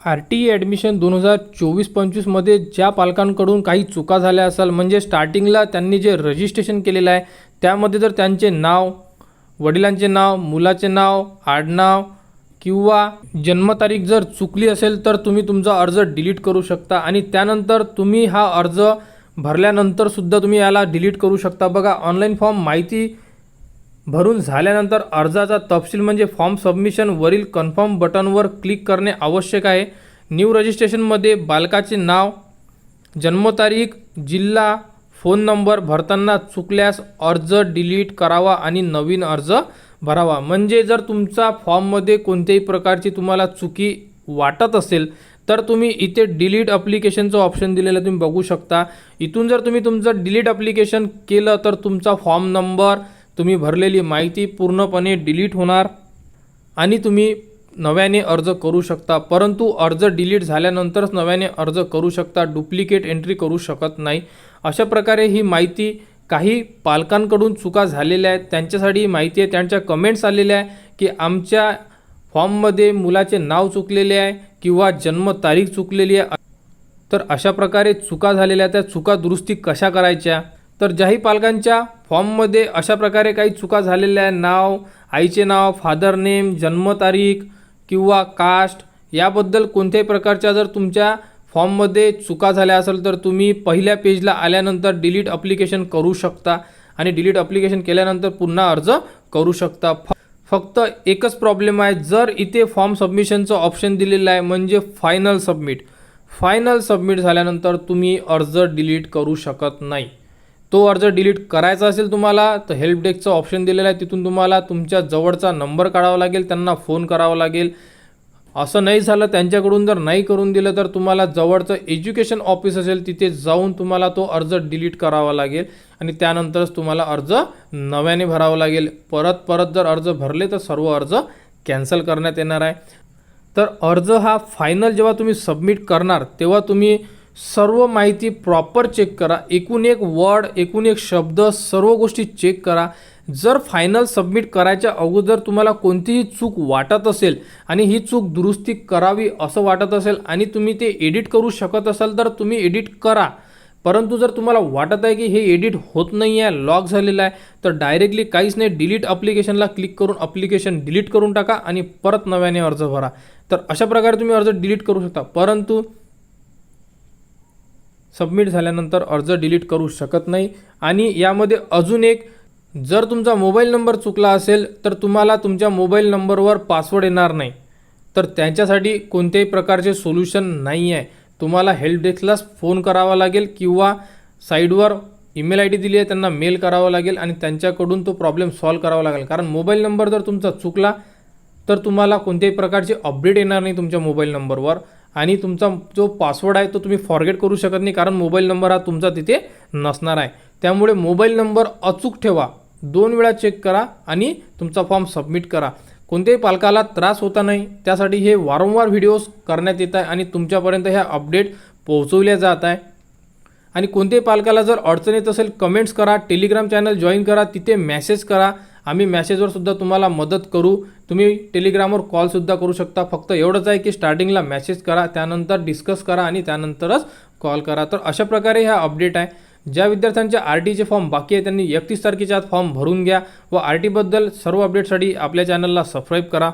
R T E admission दोन हजार चोवीस पंचवीसमध्ये ज्या पालकांकडून काही चुका झाल्या असाल म्हणजे स्टार्टिंगला त्यांनी जे रजिस्ट्रेशन केलेलं आहे त्यामध्ये जर त्यांचे नाव वडिलांचे नाव मुलाचे नाव आडनाव किंवा जन्मतारीख जर चुकली असेल तर तुम्ही तुमचा अर्ज डिलीट करू शकता आणि त्यानंतर तुम्ही हा अर्ज भरल्यानंतरसुद्धा तुम्ही याला डिलीट करू शकता. बघा ऑनलाईन फॉर्म माहिती भरून झाल्यानंतर अर्जाचा तपशील म्हणजे फॉर्म सबमिशनवरील कन्फर्म बटनवर क्लिक करणे आवश्यक आहे. न्यू रजिस्ट्रेशनमध्ये बालकाचे नाव जन्मतारीख जिल्हा फोन नंबर भरताना चुकल्यास अर्ज डिलीट करावा आणि नवीन अर्ज भरावा. म्हणजे जर तुमचा फॉर्ममध्ये कोणत्याही प्रकारची तुम्हाला चुकी वाटत असेल तर तुम्ही इथे डिलीट अप्लिकेशनचं ऑप्शन दिलेलं तुम्ही बघू शकता. इथून जर तुम्ही तुमचं डिलीट अप्लिकेशन केलं तर तुमचा फॉर्म नंबर तुम्ही भरलेली माहिती पूर्णपणे डिलीट होणार आणि तुम्ही नव्याने अर्ज करू शकता. परंतु अर्ज डिलीट झाल्यानंतरच नव्याने अर्ज करू शकता. डुप्लिकेट एंट्री करू शकत नाही. अशा प्रकारे ही माहिती काही पालकांकडून चुका झालेल्या आहेत. त्यांच्यासाठी माहिती आहे. त्यांच्या कमेंट्स आलेल्या आहे की आमच्या फॉर्ममध्ये मुलाचे नाव चुकलेले आहे किंवा जन्मतारीख चुकलेली आहे. तर अशा प्रकारे चुका झालेल्या त्या चुका दुरुस्ती कशा करायच्या? तर ज्याही पालकांच्या फॉर्ममध्ये अशा प्रकारे काही चुका झालेल्या आहे नाव आईचे नाव फादर नेम जन्मतारीख किंवा कास्ट याबद्दल कोणत्याही प्रकारच्या जर तुमच्या फॉर्ममध्ये चुका झाल्या असेल तर तुम्ही पहिल्या पेजला आल्यानंतर डिलीट अप्लिकेशन करू शकता आणि डिलीट अप्लिकेशन केल्यानंतर पुन्हा अर्ज करू शकता. फक्त एकच प्रॉब्लेम आहे जर इथे फॉर्म सबमिशनचं ऑप्शन दिलेलं आहे म्हणजे फायनल सबमिट. फायनल सबमिट झाल्यानंतर तुम्ही अर्ज डिलीट करू शकत नाही. तो अर्ज डिलीट करायचा असेल तुम्हाला तर हेल्प डेस्कचं ऑप्शन दिलेलं आहे तिथून तुम्हाला. तुमच्या जवळचा नंबर काढावा लागेल त्यांना फोन करावा लागेल. असं नाही झालं त्यांच्याकडून जर नाही करून दिलं तर तुम्हाला जवळचं एज्युकेशन ऑफिस असेल तिथे जाऊन तुम्हाला तो अर्ज डिलीट करावा लागेल. आणि त्यानंतरच तुम्हाला अर्ज नव्याने भरावा लागेल. परत परत जर अर्ज भरले तर सर्व अर्ज कॅन्सल करण्यात येणार आहे. तर अर्ज हा फायनल जेव्हा तुम्ही सबमिट करणार तेव्हा तुम्ही सर्व माहिती प्रॉपर चेक करा. एकूण एक वर्ड एकूण एक शब्द सर्व गोष्टी चेक करा. जर फायनल सबमिट करायच्या अगोदर तुम्हाला कोणतीही चूक वाटत असेल आणि ही चूक दुरुस्ती करावी असं वाटत असेल आणि तुम्ही ते एडिट करू शकत असाल तर तुम्ही एडिट करा. परंतु जर तुम्हाला वाटत आहे की हे एडिट होत नाही आहे लॉक झालेलं आहे तर डायरेक्टली काहीच नाही डिलीट अप्लिकेशनला क्लिक करून अप्लिकेशन डिलीट करून टाका आणि परत नव्याने अर्ज भरा. तर अशा प्रकारे तुम्ही अर्ज डिलीट करू शकता. परंतु सबमिट झाल्यानंतर अर्ज डिलीट करू शकत नाही. आणि यामध्ये अजून एक जर तुमचा मोबाईल नंबर चुकला असेल तर तुम्हाला तुमच्या मोबाईल नंबरवर पासवर्ड येणार नाही. तर त्यांच्यासाठी कोणत्याही प्रकारचे सोल्युशन नाही आहे तुम्हाला हेल्प डेस्कलाच फोन करावा लागेल किंवा साईडवर ईमेल आय डी दिली आहे त्यांना मेल करावा लागेल आणि त्यांच्याकडून तो प्रॉब्लेम सॉल्व करावा लागेल. कारण मोबाईल नंबर जर तुमचा चुकला तर तुम्हाला कोणत्याही प्रकारचे अपडेट येणार नाही तुमच्या मोबाईल नंबरवर. आणि तुमचा जो पासवर्ड आहे तो तुम्ही फॉरगेट करू शकत नाही कारण मोबाईल नंबर हा तुमचा तिथे नसणार आहे. त्यामुळे मोबाईल नंबर अचूक ठेवा. दोन वेळा चेक करा आणि तुमचा फॉर्म सबमिट करा. कोणत्याही पालकाला त्रास होता नाही. त्यासाठी हे वारंवार व्हिडिओज करण्यात येत आहे आणि तुमच्यापर्यंत ह्या अपडेट पोहोचवल्या जात आहे. आणि कोणत्याही पालकाला जर अडचण येत असेल कमेंट्स करा टेलिग्राम चॅनल जॉईन करा तिथे मेसेज करा. आम्ही मॅसेजवरसुद्धा तुम्हाला मदत करू. तुम्ही टेलिग्रामवर कॉलसुद्धा करू शकता. फक्त एवढंच आहे की स्टार्टिंगला मेसेज करा त्यानंतर डिस्कस करा आणि त्यानंतरच कॉल करा. तर अशा प्रकारे ह्या अपडेट आहे. ज्या विद्यार्थ्यांचे आर टीचे फॉर्म बाकी आहे त्यांनी एकतीस तारखेच्या आत फॉर्म भरून घ्या व आर टीबद्दल सर्व अपडेटसाठी आपल्या चॅनलला सबस्क्राईब करा.